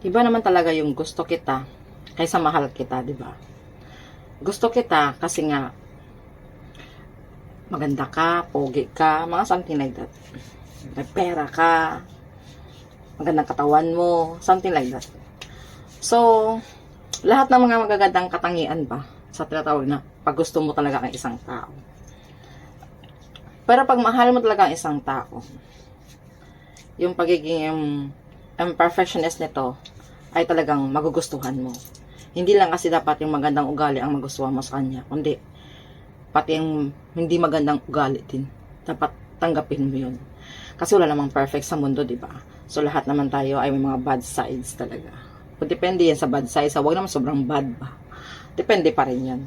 Iba naman talaga yung gusto kita kaysa mahal kita, di ba? Gusto kita kasi nga maganda ka, pogi ka, mga something like that. May pera ka, magandang katawan mo, something like that. So, lahat ng mga magagandang katangian ba sa tinatawag na pag gusto mo talaga ang isang tao. Pero pag mahal mo talaga ang isang tao, yung pagiging um, perfectionist nito ay talagang magugustuhan mo. Hindi lang kasi dapat yung magandang ugali ang magustuhan mo sa kanya, kundi pati yung hindi magandang ugali din. Dapat tanggapin mo yun. Kasi wala namang perfect sa mundo, di ba? So lahat naman tayo ay may mga bad sides talaga. Kung depende yan sa bad sides, huwag naman sobrang bad ba. Depende pa rin yan.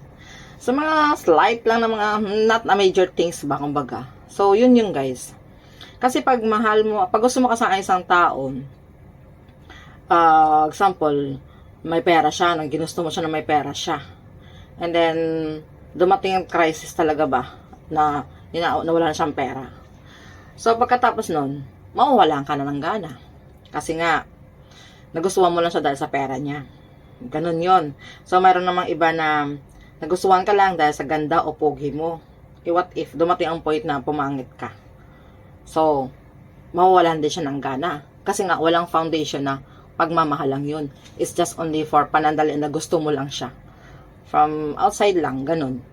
Sa mga slight lang na mga not a major things ba, kumbaga. So, yun yung guys. Kasi pag mahal mo, pag gusto mo kasi ang isang tao, uh, example, may pera siya, nang ginusto mo siya na may pera siya. And then, dumating ang crisis talaga ba, na, na nawala na siyang pera. So, pagkatapos nun, mawawalan ka na ng gana. Kasi nga, nagustuhan mo lang siya dahil sa pera niya. Ganun yon So, mayroon namang iba na nagustuhan ka lang dahil sa ganda o pogi mo. Eh, what if dumating ang point na pumangit ka? So, mawawalan din siya ng gana. Kasi nga, walang foundation na pagmamahal lang yun. It's just only for panandali na gusto mo lang siya. From outside lang, ganun.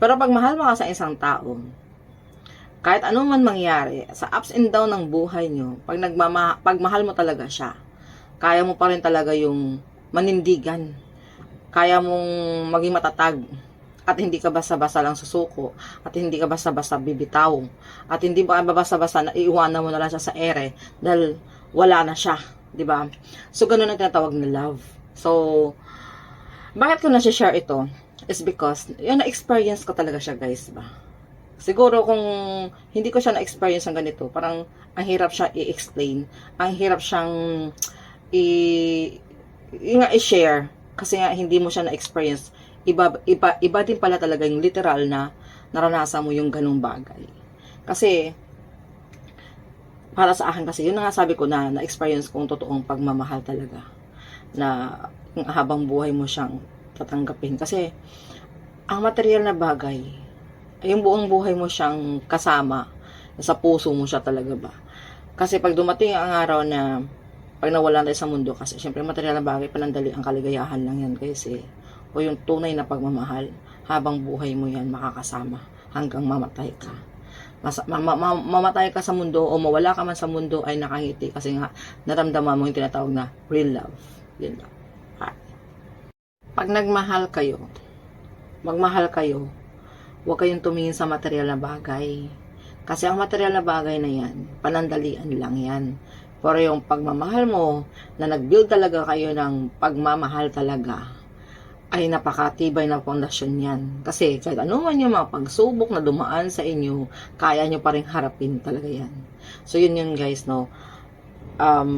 Pero pag mahal mo ka sa isang tao, kahit anong man mangyari, sa ups and down ng buhay nyo, pag, nagmama, pag mahal mo talaga siya, kaya mo pa rin talaga yung manindigan. Kaya mong maging matatag. At hindi ka basta-basta lang susuko. At hindi ka basta-basta bibitaw. At hindi ka basta-basta na iiwanan mo na lang siya sa ere dahil wala na siya. 'Di ba? So, ganun ang tinatawag na love. So, bakit ko na-share ito? Is because, yun na-experience ko talaga siya, guys, ba? Siguro kung hindi ko siya na-experience ng ganito, parang ang hirap siya i-explain. Ang hirap siyang i nga i-share kasi nga hindi mo siya na-experience. Iba, iba, iba din pala talaga yung literal na naranasan mo yung ganung bagay. Kasi, para sa akin kasi, yun na nga sabi ko na na-experience kong totoong pagmamahal talaga. Na habang buhay mo siyang tatanggapin. Kasi, ang material na bagay, yung buong buhay mo siyang kasama, sa puso mo siya talaga ba. Kasi pag dumating ang araw na pag nawalan tayo sa mundo, kasi syempre material na bagay, panandali ang kaligayahan lang yan kasi o yung tunay na pagmamahal, habang buhay mo yan makakasama hanggang mamatay ka. Mas, ma, ma, ma, mamatay ka sa mundo o mawala ka man sa mundo ay nakangiti kasi nga naramdaman mo yung tinatawag na real love. Yun lang. Pag nagmahal kayo, magmahal kayo, huwag kayong tumingin sa material na bagay. Kasi ang material na bagay na yan, panandalian lang yan. Pero yung pagmamahal mo, na nag-build talaga kayo ng pagmamahal talaga, ay napakatibay na pundasyon yan. Kasi kahit ano yung mga pagsubok na dumaan sa inyo, kaya nyo pa rin harapin talaga yan. So yun yun guys, no. Um,